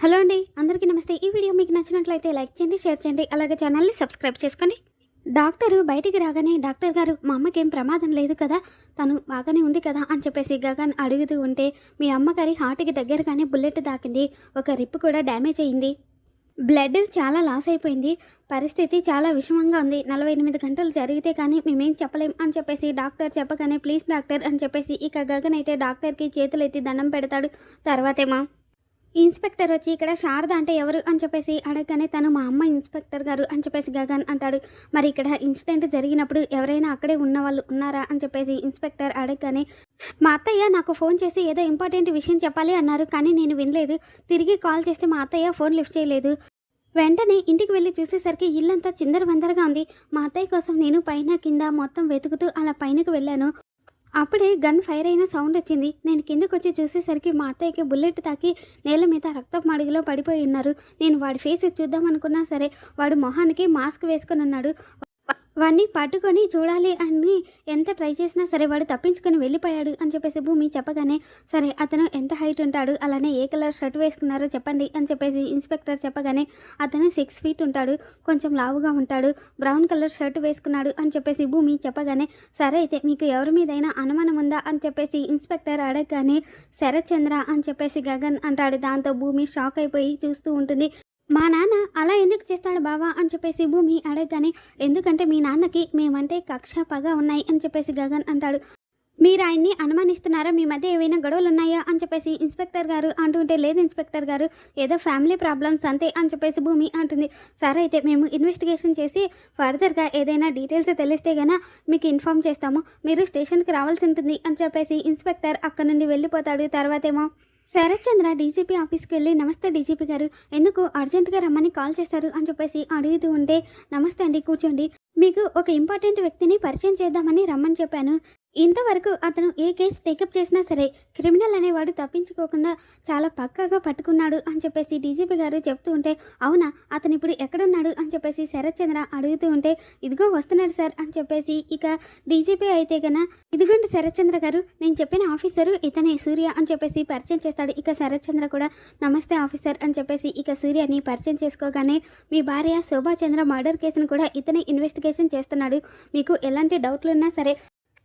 Hello అండి అందరికీ నమస్తే. ఈ వీడియో మీకు నచ్చినట్లయితే లైక్ చేయండి షేర్ చేయండి అలాగే ఛానల్ని సబ్స్క్రైబ్ చేసుకోండి. డాక్టరు బయటికి రాగానే డాక్టర్ గారు మా అమ్మకి ఏం ప్రమాదం లేదు కదా తను బాగానే ఉంది కదా అని చెప్పేసి గగన్ అడుగుతూ ఉంటే మీ అమ్మగారి హార్ట్కి దగ్గరగానే బుల్లెట్ దాకింది ఒక రిప్ కూడా డ్యామేజ్ అయింది. బ్లడ్ చాలా లాస్ అయిపోయింది పరిస్థితి చాలా విషమంగా ఉంది. నలభై ఎనిమిది గంటలు జరిగితే కానీ మేమేం చెప్పలేం అని చెప్పేసి డాక్టర్ చెప్పగానే ప్లీజ్ డాక్టర్ అని చెప్పేసి ఇక గగన్ అయితే డాక్టర్కి చేతులు దండం పెడతాడు. తర్వాతేమో ఇన్స్పెక్టర్ వచ్చి ఇక్కడ శారద అంటే ఎవరు అని చెప్పేసి అడగగానే తను మా అమ్మ ఇన్స్పెక్టర్ గారు అని చెప్పేసి గగన్ అంటాడు. మరి ఇక్కడ ఇన్సిడెంట్ జరిగినప్పుడు ఎవరైనా అక్కడే ఉన్న వాళ్ళు ఉన్నారా అని చెప్పేసి ఇన్స్పెక్టర్ అడగగానే మా అత్తయ్య నాకు ఫోన్ చేసి ఏదో ఇంపార్టెంట్ విషయం చెప్పాలి అన్నారు కానీ నేను వినలేదు. తిరిగి కాల్ చేస్తే మా అత్తయ్య ఫోన్ లిఫ్ట్ చేయలేదు. వెంటనే ఇంటికి వెళ్ళి చూసేసరికి ఇల్లంతా చిందరవందరగా ఉంది. మా అత్తయ్య కోసం నేను పైన కింద మొత్తం వెతుకుతూ అలా పైనకు వెళ్ళాను. అప్పుడే గన్ ఫైర్ అయిన సౌండ్ వచ్చింది. నేను కిందకు వచ్చి చూసేసరికి మా అత్తయ్యకి బుల్లెట్ తాకి నేల మీద రక్తపు మడిగిలో పడిపోయి ఉన్నారు. నేను వాడి ఫేస్ చూద్దామనుకున్నా సరే వాడు మొహానికి మాస్క్ వేసుకొని ఉన్నాడు. వాడిని పట్టుకొని చూడాలి అని ఎంత ట్రై చేసినా సరే వాడు తప్పించుకొని వెళ్ళిపోయాడు అని చెప్పేసి భూమి చెప్పగానే సరే అతను ఎంత హైట్ ఉంటాడు అలానే ఏ కలర్ షర్ట్ వేసుకున్నారో చెప్పండి అని చెప్పేసి ఇన్స్పెక్టర్ చెప్పగానే అతను సిక్స్ ఫీట్ ఉంటాడు కొంచెం లావుగా ఉంటాడు బ్రౌన్ కలర్ షర్ట్ వేసుకున్నాడు అని చెప్పేసి భూమి చెప్పగానే సరే అయితే మీకు ఎవరి మీదైనా అనుమానం ఉందా? అని చెప్పేసి ఇన్స్పెక్టర్ అడగగానే శరత్చంద్ర అని చెప్పేసి గగన్ అంటాడు. దాంతో భూమి షాక్ అయిపోయి చూస్తూ ఉంటుంది. మా నాన్న అలా ఎందుకు చేస్తాడు బావా అని చెప్పేసి భూమి అడగగానే ఎందుకంటే మీ నాన్నకి మేమంటే కక్ష పగ ఉన్నాయి అని చెప్పేసి గగన్ అంటాడు. మీరు ఆయన్ని అనుమానిస్తున్నారా? మీ మధ్య ఏవైనా గొడవలు ఉన్నాయా? అని చెప్పేసి ఇన్స్పెక్టర్ గారు అంటుంటే లేదు ఇన్స్పెక్టర్ గారు ఏదో ఫ్యామిలీ ప్రాబ్లమ్స్ అంతే అని చెప్పేసి భూమి అంటుంది. సరే అయితే మేము ఇన్వెస్టిగేషన్ చేసి ఫర్దర్గా ఏదైనా డీటెయిల్స్ తెలిస్తే గన మీకు ఇన్ఫామ్ చేస్తాము. మీరు స్టేషన్కి రావాల్సి ఉంటుంది అని చెప్పేసి ఇన్స్పెక్టర్ అక్కడ నుండి వెళ్ళిపోతాడు. తర్వాతేమో శరత్చంద్ర డీజీపీ ఆఫీస్కి వెళ్ళి నమస్తే డీజీపీ గారు ఎందుకు అర్జెంటుగా రమ్మని కాల్ చేశారు అని చెప్పేసి అడుగుతూ ఉంటే నమస్తే అండి కూర్చోండి. మీకు ఒక ఇంపార్టెంట్ వ్యక్తిని పరిచయం చేద్దామని రమ్మని చెప్పాను. ఇంతవరకు అతను ఏ కేసు టేకప్ చేసినా సరే క్రిమినల్ అనేవాడు తప్పించుకోకుండా చాలా పక్కాగా పట్టుకున్నాడు అని చెప్పేసి డీజీపీ గారు చెప్తూ ఉంటే అవునా అతను ఇప్పుడు ఎక్కడున్నాడు అని చెప్పేసి శరత్చంద్ర అడుగుతూ ఉంటే ఇదిగో వస్తున్నాడు సార్ అని చెప్పేసి ఇక డీజీపీ అయితే కన్నా ఇదిగోండి శరత్చంద్ర గారు నేను చెప్పిన ఆఫీసరు ఇతనే సూర్య అని చెప్పేసి పరిచయం చేస్తాడు. ఇక శరత్చంద్ర కూడా నమస్తే ఆఫీసర్ అని చెప్పేసి ఇక సూర్యని పరిచయం చేసుకోగానే మీ భార్య శోభాచంద్ర మర్డర్ కేసును కూడా ఇతనే ఇన్వెస్టిగేషన్ చేస్తున్నాడు. మీకు ఎలాంటి డౌట్లు ఉన్నా సరే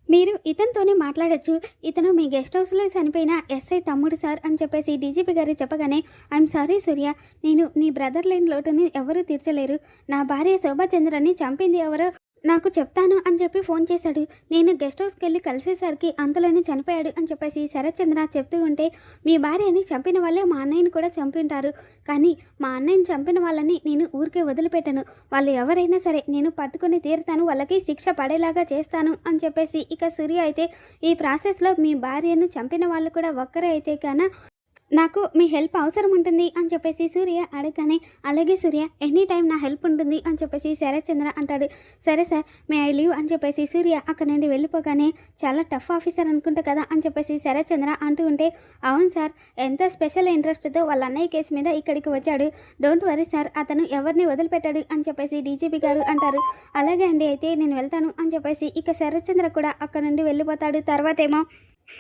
మీరు ఇతనితోనే మాట్లాడొచ్చు. ఇతను మీ గెస్ట్ హౌస్లో చనిపోయిన ఎస్ఐ తమ్ముడు సార్ అని చెప్పేసి డీజీపీ గారు చెప్పగానే ఐఎమ్ సారీ సూర్య. నేను నీ బ్రదర్ లేని లోటుని ఎవరూ తీర్చలేరు. నా భార్య శోభాచంద్రని చంపింది ఎవరో నాకు చెప్తాను అని చెప్పి ఫోన్ చేశాడు. నేను గెస్ట్ హౌస్కి వెళ్ళి కలిసేసరికి అంతలోనే చనిపోయాడు అని చెప్పేసి శరత్చంద్ర చెప్తూ ఉంటే మీ భార్యని చంపిన వాళ్ళే మా అన్నయ్యని కూడా చంపింటారు. కానీ మా అన్నయ్యని చంపిన వాళ్ళని నేను ఊరికే వదిలిపెట్టను. వాళ్ళు ఎవరైనా సరే నేను పట్టుకుని తీరుతాను వాళ్ళకి శిక్ష పడేలాగా చేస్తాను అని చెప్పేసి ఇక సూర్య అయితే ఈ ప్రాసెస్లో మీ భార్యను చంపిన వాళ్ళు కూడా ఒక్కరే అయితే కన్నా నాకు మీ హెల్ప్ అవసరం ఉంటుంది అని చెప్పేసి సూర్య అడగగానే అలాగే సూర్య ఎనీ టైం నా హెల్ప్ ఉంటుంది అని చెప్పేసి శరత్చంద్ర అంటాడు. సరే సార్ మే ఐ లీవ్ అని చెప్పేసి సూర్య అక్కడ నుండి వెళ్ళిపోగానే చాలా టఫ్ ఆఫీసర్ అనుకుంటా కదా అని చెప్పేసి శరత్చంద్ర అంటూ ఉంటే అవును సార్ ఎంత స్పెషల్ ఇంట్రెస్ట్తో వాళ్ళ అన్నయ్య కేసు మీద ఇక్కడికి వచ్చాడు. డోంట్ వరీ సార్ అతను ఎవరిని వదిలిపెట్టాడు అని చెప్పేసి డీజీపీ గారు అంటారు. అలాగే అండి అయితే నేను వెళ్తాను అని చెప్పేసి ఇక శరత్చంద్ర కూడా అక్కడ నుండి వెళ్ళిపోతాడు. తర్వాతేమో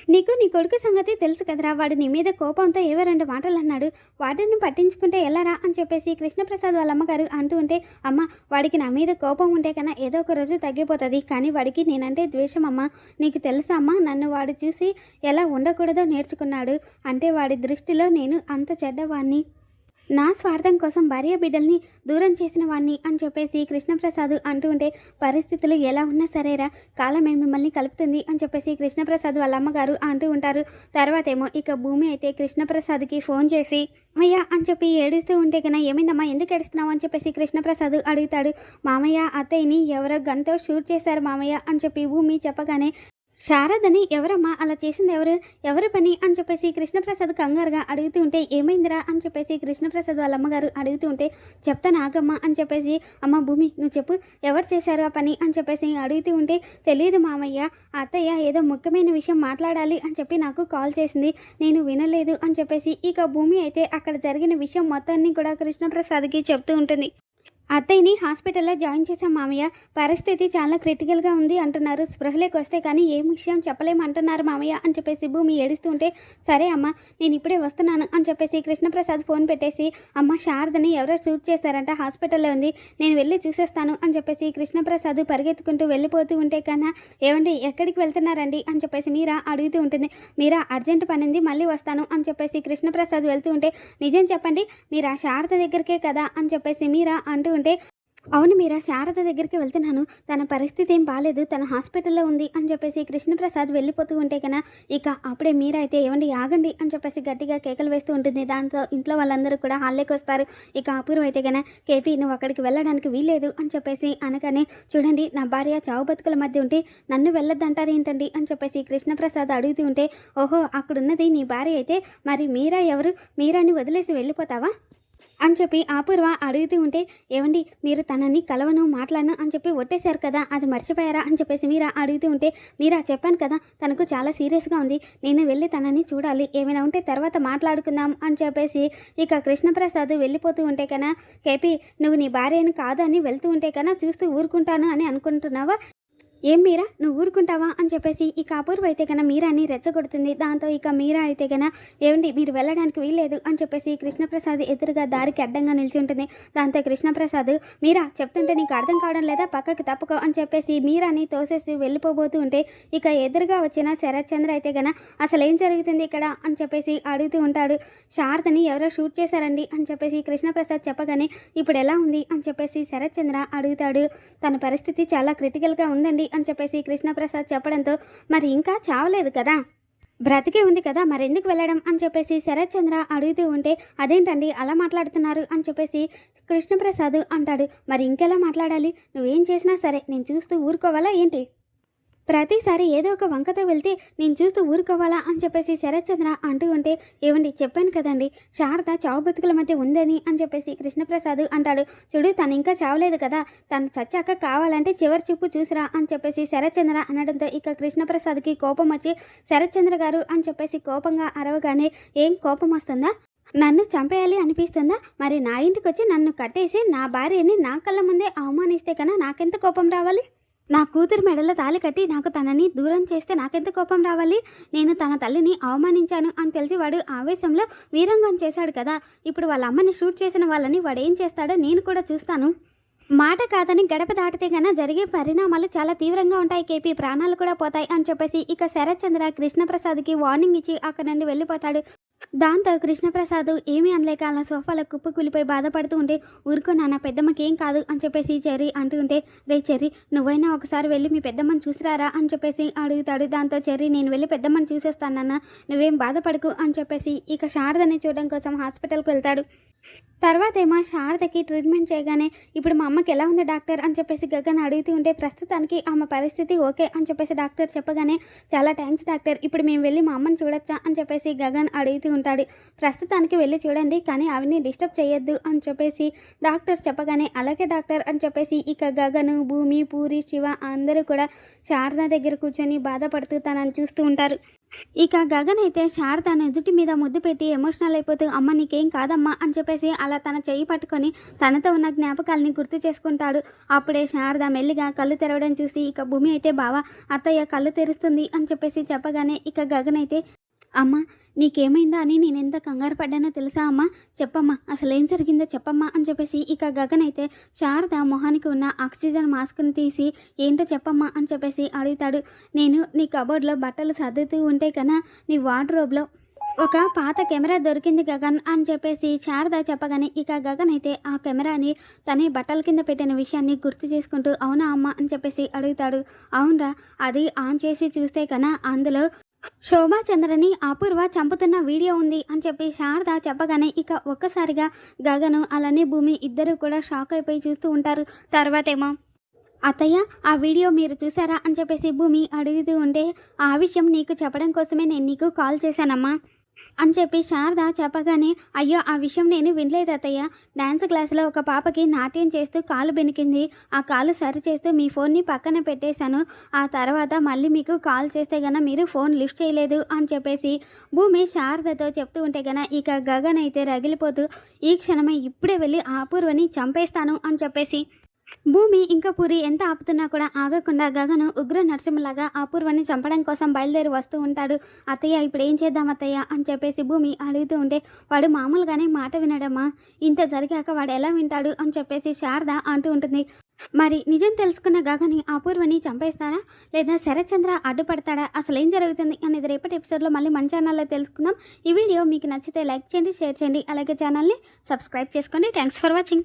నీకు నీ కొడుకు సంగతి తెలుసు కదరా. వాడు నీ మీద కోపంతో ఏవో రెండు మాటలు అన్నాడు. వాటిని పట్టించుకుంటే ఎలారా అని చెప్పేసి కృష్ణప్రసాద్ వాళ్ళ అమ్మగారు అంటూ ఉంటే అమ్మ వాడికి నా మీద కోపం ఉంటే కన్నా ఏదో ఒక రోజు తగ్గిపోతుంది. కానీ వాడికి నేనంటే ద్వేషం అమ్మ. నీకు తెలుసా అమ్మ? నన్ను వాడు చూసి ఎలా ఉండకూడదో నేర్చుకున్నాడు. అంటే వాడి దృష్టిలో నేను అంత చెడ్డవాణ్ణి. నా స్వార్థం కోసం భార్య బిడ్డల్ని దూరం చేసిన వాణ్ణి అని చెప్పేసి కృష్ణప్రసాద్ అంటూ ఉంటే పరిస్థితులు ఎలా ఉన్నా సరేరా కాలమే మిమ్మల్ని కలుపుతుంది అని చెప్పేసి కృష్ణప్రసాద్ వాళ్ళ అమ్మగారు అంటూ ఉంటారు. తర్వాతేమో ఇక భూమి అయితే కృష్ణప్రసాద్కి ఫోన్ చేసి అమ్మయ్య అని చెప్పి ఏడుస్తూ ఉంటే కన్నా ఏమైందమ్మా ఎందుకు ఏడుస్తున్నావు? అని చెప్పేసి కృష్ణప్రసాద్ అడుగుతాడు. మామయ్య అత్తయ్యని ఎవరో గన్తో షూట్ చేశారు మామయ్య అని చెప్పి భూమి చెప్పగానే శారదని ఎవరమ్మా? అలా చేసింది ఎవరు? ఎవరి పని? అని చెప్పేసి కృష్ణప్రసాద్ కంగారుగా అడుగుతూ ఉంటే ఏమైందిరా? అని చెప్పేసి కృష్ణప్రసాద్ వాళ్ళ అమ్మగారు అడుగుతూ ఉంటే చెప్తాను ఆగమ్మా అని చెప్పేసి అమ్మ భూమి నువ్వు చెప్పు ఎవరు చేశారు ఆ పని? అని చెప్పేసి అడుగుతూ ఉంటే తెలియదు మామయ్య అత్తయ్య ఏదో ముఖ్యమైన విషయం మాట్లాడాలి అని చెప్పి నాకు కాల్ చేసింది. నేను వినలేదు అని చెప్పేసి ఇక భూమి అయితే అక్కడ జరిగిన విషయం మొత్తాన్ని కూడా కృష్ణప్రసాద్కి చెప్తూ ఉంటుంది. అత్తయ్యని హాస్పిటల్లో జాయిన్ చేశాం మామయ్య. పరిస్థితి చాలా క్రిటికల్గా ఉంది అంటున్నారు. స్పృహలోకి వస్తే కానీ ఏం విషయం చెప్పలేము అంటున్నారు మామయ్య అని చెప్పేసి భూమి ఏడుస్తుంటే సరే అమ్మ నేను ఇప్పుడే వస్తున్నాను అని చెప్పేసి కృష్ణప్రసాద్ ఫోన్ పెట్టేసి అమ్మ శారదని ఎవరో షూట్ చేశారంట హాస్పిటల్లో ఉంది నేను వెళ్ళి చూసేస్తాను అని చెప్పేసి కృష్ణప్రసాద్ పరిగెత్తుకుంటూ వెళ్ళిపోతూ ఉంటే కన్నా ఏమండి ఎక్కడికి వెళ్తున్నారండి అని చెప్పేసి మీరా అడుగుతూ ఉంటుంది. మీరా అర్జెంట్ పని ఉంది మళ్ళీ వస్తాను అని చెప్పేసి కృష్ణప్రసాద్ వెళ్తూ ఉంటే నిజం చెప్పండి మీరు ఆ శారద దగ్గరికే కదా అని చెప్పేసి మీరా అంటూ ఉంటే అవును మీరా శారద దగ్గరికి వెళ్తున్నాను. తన పరిస్థితి ఏం బాగాలేదు తన హాస్పిటల్లో ఉంది అని చెప్పేసి కృష్ణప్రసాద్ వెళ్ళిపోతూ ఉంటే కన్నా ఇక అప్పుడే మీరైతే అయితే ఏమండి ఆగండి అని చెప్పేసి గట్టిగా కేకలు వేస్తూ ఉంటుంది. దాంతో ఇంట్లో వాళ్ళందరూ కూడా హాల్లోకి వస్తారు. ఇక అపూర్వ అయితే కన్నా కేపీ నువ్వు అక్కడికి వెళ్ళడానికి వీల్లేదు అని చెప్పేసి అనగానే చూడండి నా భార్య చావు బతుకుల మధ్య ఉంటే నన్ను వెళ్ళొద్దంటారు ఏంటండి? అని చెప్పేసి కృష్ణప్రసాద్ అడుగుతూ ఉంటే ఓహో అక్కడున్నది నీ భార్య అయితే మరి మీరా ఎవరు? మీరాని వదిలేసి వెళ్ళిపోతావా? అని చెప్పి అపూర్వ అడుగుతూ ఉంటే ఏమండి మీరు తనని కలవను మాట్లాడను అని చెప్పి ఒట్టేశారు కదా అది మర్చిపోయారా? అని చెప్పేసి మీరా అడుగుతూ ఉంటే మీరా చెప్పాను కదా తనకు చాలా సీరియస్గా ఉంది నేను వెళ్ళి తనని చూడాలి ఏమైనా ఉంటే తర్వాత మాట్లాడుకుందాం అని చెప్పేసి ఇక కృష్ణప్రసాద్ వెళ్ళిపోతూ ఉంటే కన్నా కేపీ నువ్వు నీ భార్యను కాదని వెళ్తూ ఉంటే కన్నా చూస్తూ ఊరుకుంటాను అని అనుకుంటున్నావా? ఏం మీరా? నువ్వు ఊరుకుంటావా? అని చెప్పేసి ఇక అపూర్వ అయితే కన్నా మీరాని రెచ్చగొడుతుంది. దాంతో ఇక మీరా అయితే కన్నా ఏమండి మీరు వెళ్ళడానికి వీల్లేదు అని చెప్పేసి కృష్ణప్రసాద్ ఎదురుగా దారికి అడ్డంగా నిలిచి ఉంటుంది. దాంతో కృష్ణప్రసాద్ మీరా చెప్తుంటే నీకు అర్థం కావడం లేదా? పక్కకి తప్పుకో అని చెప్పేసి మీరాని తోసేసి వెళ్ళిపోబోతూ ఉంటే ఇక ఎదురుగా వచ్చిన శరత్ చంద్ర అయితే కన్నా అసలు ఏం జరుగుతుంది ఇక్కడ? అని చెప్పేసి అడుగుతూ ఉంటాడు. శారదని ఎవరో షూట్ చేశారండి అని చెప్పేసి కృష్ణప్రసాద్ చెప్పగానే ఇప్పుడు ఎలా ఉంది? అని చెప్పేసి శరత్ చంద్ర అడుగుతాడు. తన పరిస్థితి చాలా క్రిటికల్గా ఉందండి అని చెప్పేసి కృష్ణప్రసాద్ చెప్పడంతో మరి ఇంకా చావలేదు కదా? బ్రతికే ఉంది కదా మరి ఎందుకు వెళ్ళడం అని చెప్పేసి శరత్ చంద్ర అడుగుతూ ఉంటే అదేంటండి అలా మాట్లాడుతున్నారు? అని చెప్పేసి కృష్ణప్రసాద్ అంటాడు. మరి ఇంకెలా మాట్లాడాలి? నువ్వేం చేసినా సరే నేను చూస్తూ ఊరుకోవాలా ఏంటి? ప్రతిసారి ఏదో ఒక వంకతో వెళ్తే నేను చూస్తూ ఊరుకోవాలా అని చెప్పేసి శరత్చంద్ర అంటూ ఉంటే ఏమండి చెప్పాను కదండి శారద చావు బతుకుల మధ్య ఉందని అని చెప్పేసి కృష్ణప్రసాద్ అంటాడు. చూడు తను ఇంకా చావలేదు కదా తను చచ్చాక కావాలంటే చివరి చూపు చూసిరా అని చెప్పేసి శరత్చంద్ర అనడంతో ఇక కృష్ణప్రసాద్కి కోపం వచ్చి శరత్చంద్ర గారు అని చెప్పేసి కోపంగా అరవగానే ఏం కోపం వస్తుందా? నన్ను చంపేయాలి అనిపిస్తుందా? మరి నా ఇంటికి వచ్చి నన్ను కట్టేసి నా భార్యని నా కళ్ళ ముందే అవమానిస్తే కన్నా నాకెంత కోపం రావాలి? నా కూతురు మెడలో తాళి కట్టి నాకు తనని దూరం చేస్తే నాకెంత కోపం రావాలి? నేను తన తల్లిని అవమానించాను అని తెలిసి వాడు ఆవేశంలో వీరంగం చేశాడు కదా. ఇప్పుడు వాళ్ళ అమ్మని షూట్ చేసిన వాళ్ళని వాడు ఏం చేస్తాడో నేను కూడా చూస్తాను. మాట కాదని గడప దాటితే గన జరిగే పరిణామాలు చాలా తీవ్రంగా ఉంటాయి కేపీ. ప్రాణాలు కూడా పోతాయి అని చెప్పేసి ఇక శరత్చంద్ర కృష్ణప్రసాద్కి వార్నింగ్ ఇచ్చి అక్కడ నుండి వెళ్ళిపోతాడు. దాంతో కృష్ణప్రసాద్ ఏమీ అనలేక అలా సోఫాలో కుప్ప కూలిపోయి బాధపడుతూ ఉంటే ఊరుకో నాన్న పెద్దమ్మకి ఏం కాదు అని చెప్పేసి చెర్రీ అంటూ ఉంటే రే చెర్రీ నువ్వైనా ఒకసారి వెళ్ళి మీ పెద్దమ్మని చూసిరారా అని చెప్పేసి అడుగుతాడు. దాంతో చెర్రీ నేను వెళ్ళి పెద్దమ్మని చూసేస్తాను నాన్న నువ్వేం బాధపడకు అని చెప్పేసి ఇక శారదని చూడడం కోసం హాస్పిటల్కి వెళ్తాడు. తర్వాత ఏమో శారదకి ట్రీట్మెంట్ చేయగానే ఇప్పుడు మా అమ్మకి ఎలా ఉంది డాక్టర్ అని చెప్పేసి గగన్ అడుగుతూ ఉంటే ప్రస్తుతానికి ఆమె పరిస్థితి ఓకే అని చెప్పేసి డాక్టర్ చెప్పగానే చాలా థ్యాంక్స్ డాక్టర్ ఇప్పుడు మేము వెళ్ళి మా అమ్మని చూడొచ్చా అని చెప్పేసి గగన్ అడుగుతూ ఉంటాడు. ప్రస్తుతానికి వెళ్ళి చూడండి కానీ అవిని డిస్టర్బ్ చేయొద్దు అని చెప్పేసి డాక్టర్ చెప్పగానే అలాగే డాక్టర్ అని చెప్పేసి ఇక గగను భూమి పూరి శివ అందరూ కూడా శారద దగ్గర కూర్చొని బాధపడుతూ తనని చూస్తూ ఉంటారు. ఇక గగన్ అయితే శారద ఎదుటి మీద ముద్దు పెట్టి ఎమోషనల్ అయిపోతూ అమ్మ నీకేం కాదమ్మా అని చెప్పేసి అలా తన చెయ్యి పట్టుకొని తనతో ఉన్న జ్ఞాపకాలని గుర్తు చేసుకుంటాడు. అప్పుడే శారద మెల్లిగా కళ్ళు తెరవడం చూసి ఇక భూమి అయితే బావా అత్తయ్య కళ్ళు తెరుస్తుంది అని చెప్పేసి చెప్పగానే ఇక గగన్ అయితే అమ్మా నీకేమైందా అని నేను ఎంత కంగారు పడ్డానో తెలుసా అమ్మా? చెప్పమ్మా అసలు ఏం జరిగిందో చెప్పమ్మా అని చెప్పేసి ఇక గగన్ అయితే శారద మొహానికి ఉన్న ఆక్సిజన్ మాస్క్ని తీసి ఏంటో చెప్పమ్మా అని చెప్పేసి అడుగుతాడు. నేను నీ కబోర్డ్లో బట్టలు సర్దుతూ ఉంటే కన్నా నీ వార్డ్రోబ్లో ఒక పాత కెమెరా దొరికింది గగన్ అని చెప్పేసి శారద చెప్పగానే ఇక గగన్ అయితే ఆ కెమెరాని తనే బట్టల కింద పెట్టిన విషయాన్ని గుర్తు చేసుకుంటూ అవునా అమ్మ అని చెప్పేసి అడుగుతాడు. అవునరా అది ఆన్ చేసి చూస్తే కన్నా అందులో శోభా చంద్రని అపూర్వ చంపుతున్న వీడియో ఉంది అని చెప్పి శారద చెప్పగానే ఇక ఒక్కసారిగా గగను అలానే భూమి ఇద్దరు కూడా షాక్ అయిపోయి చూస్తూ ఉంటారు. తర్వాతేమో అత్తయ్య ఆ వీడియో మీరు చూసారా? అని చెప్పేసి భూమి అడుగుతూ ఉంటే ఆ విషయం నీకు చెప్పడం కోసమే నేను నీకు కాల్ చేశానమ్మా. అని చెప్పి శారద చెప్పగానే అయ్యో ఆ విషయం నేను వినలేదు అత్తయ్య. డ్యాన్స్ క్లాస్లో ఒక పాపకి నాట్యం చేస్తూ కాలు బెనికింది. ఆ కాలు సరి చేస్తూ మీ ఫోన్ని పక్కన పెట్టేశాను. ఆ తర్వాత మళ్ళీ మీకు కాల్ చేస్తే గన మీరు ఫోన్ లిఫ్ట్ చేయలేదు అని చెప్పేసి భూమి శారదతో చెప్తూ ఉంటే గన ఇక గగన్ అయితే రగిలిపోతూ ఈ క్షణమే ఇప్పుడే వెళ్ళి ఆ అపూర్వని చంపేస్తాను అని చెప్పేసి భూమి ఇంకా పూరి ఎంత ఆపుతున్నా కూడా ఆగకుండా గగను ఉగ్ర నరసింహలాగా అపూర్వని చంపడం కోసం బయలుదేరి వస్తూ ఉంటాడు. అత్తయ్య ఇప్పుడు ఏం చేద్దాం అత్తయ్య? అని చెప్పేసి భూమి అడుగుతూ ఉంటే వాడు మామూలుగానే మాట వినడమ్మా ఇంత జరిగాక వాడు ఎలా వింటాడు? అని చెప్పేసి శారద అంటూ ఉంటుంది. మరి నిజం తెలుసుకున్న గగని అపూర్వని చంపేస్తాడా? లేదా శరత్చంద్ర అడ్డుపడతాడా? అసలు ఏం జరుగుతుంది? అనేది రేపటి ఎపిసోడ్లో మళ్ళీ మన ఛానల్లో తెలుసుకుందాం. ఈ వీడియో మీకు నచ్చితే లైక్ చేయండి షేర్ చేయండి. అలాగే ఛానల్ని సబ్స్క్రైబ్ చేసుకోండి. Thanks for watching.